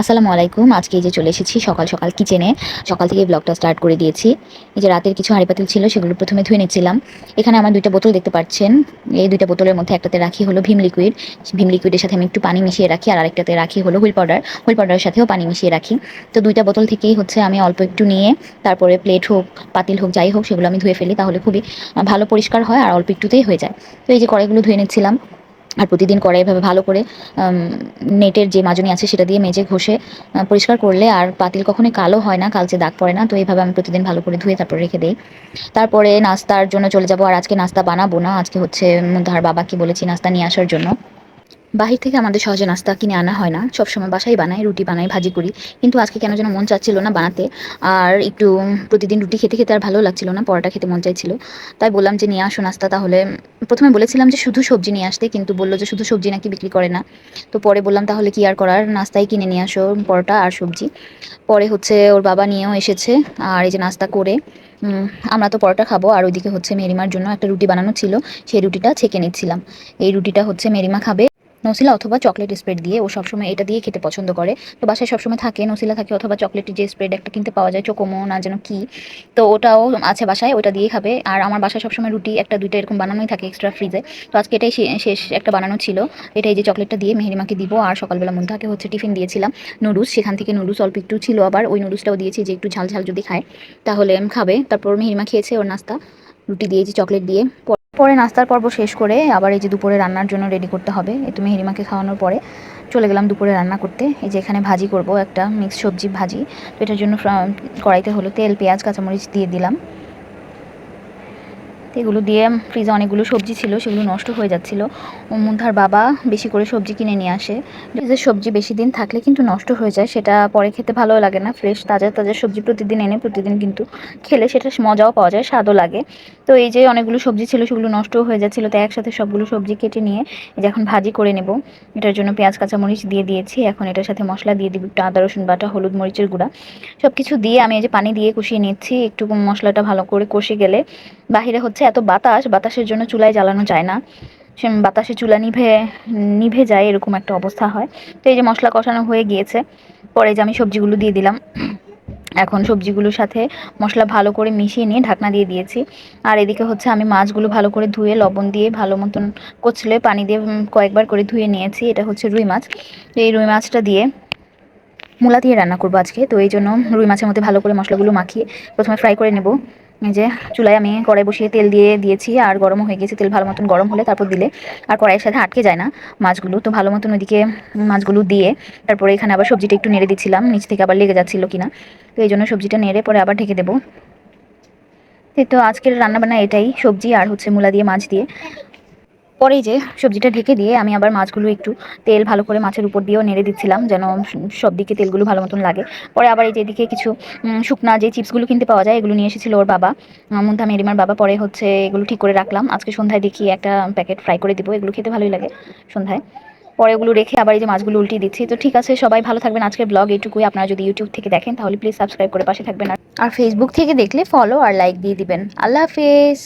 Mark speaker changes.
Speaker 1: আসসালামু আলাইকুম। আজকে এই যে চলে এসেছি সকাল সকাল কিচেনে সকাল থেকে ব্লগটা স্টার্ট করে দিয়েছি। এই যে রাতের কিছু হাঁড়ি পাতিল ছিল, সেগুলো প্রথমে ধুয়ে নিচ্ছিলাম। এখানে আমার দুইটা বোতল দেখতে পাচ্ছেন। এই দুইটা বোতলের মধ্যে একটাতে রাখি হলো ভীম লিকুইড ভীম লিকুইডের সাথে আমি একটু পানি মিশিয়ে রাখি, আর আরেকটাতে রাখি হলো হুইল পাউডার হুইল পাউডারের সাথেও পানি মিশিয়ে রাখি। তো দুইটা বোতল থেকেই হচ্ছে আমি অল্প একটু নিয়ে, তারপরে প্লেট হোক, পাতিল হোক, যাই হোক, সেগুলো আমি ধুয়ে ফেলি, তাহলে খুবই ভালো পরিষ্কার হয় আর অল্প একটুতেই হয়ে যায়। তো এই যে কড়াইগুলো ধুয়ে নিচ্ছিলাম। আর প্রতিদিন কড়াই এভাবে ভালো করে নেটের যে মাজনি আছে সেটা দিয়ে মেজে ঘষে পরিষ্কার করলে আর পাতিল কখনোই কালো হয় না, কালচে দাগ পড়ে না, তো এইভাবে আমি প্রতিদিন ভালো করে ধুয়ে তারপরে রেখে দিই। তারপরে নাস্তার জন্য চলে যাব আর আজকে নাস্তা বানাবো না, আজকে হচ্ছে ধার বাবাকে বলেছি নাস্তা নিয়ে আসার জন্য। বাহির থেকে আমাদের সহজে নাস্তা কিনে আনা হয় না। সবসময় বাসায় বানাই, রুটি বানাই, ভাজি করি। কিন্তু আজকে কেন যেন মন চাচ্ছিল না বানাতে। আর একটু প্রতিদিন রুটি খেতে খেতে আর ভালো লাগছিল না, পরোটা খেতে মন চাইছিল। তাই বললাম যে, নিয়ে আসো নাস্তা তাহলে। প্রথমে বলেছিলাম যে, শুধু সবজি নিয়ে আসতে। কিন্তু বলল যে, শুধু সবজি নাকি বিক্রি করে না। তো পরে বললাম, তাহলে কি আর করার? নাস্তাই কিনে নিয়ে আসো, পরোটা আর সবজি। পরে হচ্ছে ওর বাবা নিয়েও এসেছে, আর এই যে নাস্তা করে আমরা তো পরোটা খাব। আর ওইদিকে হচ্ছে মেরিমার জন্য একটা রুটি বানানো ছিল। সেই রুটিটা ছেঁকে নিচ্ছিলাম। এই রুটিটা হচ্ছে মেরিমা খাবে। নসিলা অথবা চকলেট স্প্রেড দিয়ে ও সবসময় এটা দিয়ে খেতে পছন্দ করে। তো বাসায় সবসময় থাকে নসিলা, থাকে অথবা চকলেটের যে স্প্রেড একটা কিনতে পাওয়া যায় চোকোমো না যেন কি। তো ওটাও আছে বাসায়, ওটা দিয়ে খাবে। আর আমার বাসায় সবসময় রুটি একটা, দুইটা এরকম বানানোই থাকে এক্সট্রা ফ্রিজে তো আজকে এটাই শেষ একটা বানানো ছিল। এটাই যে চকলেটটা দিয়ে মেহেরিমাকে দিব। আর সকালবেলা মুন্তাকে হচ্ছে টিফিন দিয়েছিলাম নুডলস। সেখান থেকে নুডলস অল্প একটু ছিল আবার ওই নুডলসটাও দিয়েছি যে একটু ঝাল ঝাল যদি খায়, তাহলে খাবে। তারপর মেহেরিমা খেয়েছে ওর নাস্তা। রুটি দিয়েছি চকলেট দিয়ে। পরে নাস্তার পর্ব শেষ করে আবার এই যে দুপুরে রান্নার জন্য রেডি করতে হবে। এ তুমি হেরিমাকে খাওয়ানোর পরে চলে গেলাম দুপুরে রান্না করতে। এই যে এখানে ভাজি করব, একটা মিক্স সবজি ভাজি। তো এটার জন্য কড়াইতে হলো তেল, পেঁয়াজ, কাঁচামরিচ দিয়ে দিলাম। তো এগুলো দিয়ে ফ্রিজে অনেকগুলো সবজি ছিল, সেগুলো নষ্ট হয়ে যাচ্ছিল। মুন্থার বাবা বেশি করে সবজি কিনে নিয়ে আসে। ফ্রিজে সবজি বেশি দিন থাকলে কিন্তু নষ্ট হয়ে যায়, সেটা পরে খেতে ভালো লাগে না। ফ্রেশ, তাজা তাজা সবজি প্রতিদিন এনে, প্রতিদিন কিন্তু খেলে সেটা মজাও পাওয়া যায়, স্বাদও লাগে। তো এই যে অনেকগুলো সবজি ছিল, সেগুলো নষ্টও হয়ে যাচ্ছিল তো একসাথে সবগুলো সবজি কেটে নিয়ে যে এখন ভাজি করে নেব। এটার জন্য পেঁয়াজ, কাঁচামরিচ দিয়ে দিয়েছি। এখন এটার সাথে মশলা দিয়ে দিব, একটু আদা, রসুন বাটা, হলুদ মরিচের গুঁড়া। সব কিছু দিয়ে আমি এই যে পানি দিয়ে কষিয়ে নিচ্ছি। একটু মশলাটা ভালো করে কষে গেলে বাহিরে হচ্ছে এত বাতাস, বাতাসের জন্য চুলায় জ্বালানো যায় না। সে বাতাসে চুলা নিভে নিভে যায় এরকম একটা অবস্থা হয়। তো এই যে মশলা কষানো হয়ে গিয়েছে, পরে যে আমি সবজিগুলো দিয়ে দিলাম, এখন সবজিগুলোর সাথে মশলা ভালো করে মিশিয়ে নিয়ে ঢাকনা দিয়ে দিয়েছি। আর এদিকে হচ্ছে আমি মাছগুলো ভালো করে ধুয়ে, লবণ দিয়ে ভালো মতন কচলে পানি দিয়ে কয়েকবার করে ধুয়ে নিয়েছি। এটা হচ্ছে রুই মাছ। এই রুই মাছটা দিয়ে মূলা দিয়ে রান্না করব আজকে। তো এই জন্য রুই মাছের মধ্যে ভালো করে মশলাগুলো মাখিয়ে প্রথমে ফ্রাই করে নেব। যে চুলায় আমি কড়াই বসিয়ে তেল দিয়ে দিয়েছি, আর গরম হয়ে গেছে, তেল ভালো মতন গরম হলে তারপর দিলে আর কড়াইয়ের সাথে আটকে যায় না। মাছগুলো তো ভালো মতন ওইদিকে মাছগুলো দিয়ে তারপরে এখানে আবার সবজিটা একটু নেড়ে দিচ্ছিলাম, নিচ থেকে আবার লেগে যাচ্ছিল কিনা। তো এই জন্য সবজিটা নেড়ে পরে আবার ঢেকে দেবো। তো আজকের রান্নাবান্না এটাই, সবজি আর হচ্ছে মূলা দিয়ে মাছ দিয়ে। পরে যে সবজিটা ঢেকে দিয়ে আমি আবার মাছগুলো একটু তেল ভালো করে মাছের উপর দিয়েও নেড়ে দিচ্ছিলাম যেন সব দিকে তেলগুলো ভালো মতন লাগে। পরে আবার এই যেদিকে কিছু শুকনা যে চিপসগুলো কিনতে পাওয়া যায় এগুলো নিয়ে এসেছিল ওর বাবা। মুন্থা মেরিমার বাবা, পরে হচ্ছে এগুলো ঠিক করে রাখলাম। আজকে সন্ধ্যায় দেখি একটা প্যাকেট ফ্রাই করে দিব। এগুলো খেতে ভালোই লাগে সন্ধ্যায়। পরে ওগুলো রেখে আবার এই যে মাছগুলো উল্টিয়ে দিচ্ছি। তো ঠিক আছে, সবাই ভালো থাকবেন। আজকের ব্লগ এইটুকুই আপনারা যদি ইউটিউব থেকে দেখেন, তাহলে প্লিজ সাবস্ক্রাইব করে পাশে থাকবেন। আর ফেসবুক থেকে দেখলে ফলো আর লাইক দিয়ে দিবেন। আল্লাহ হাফেজ।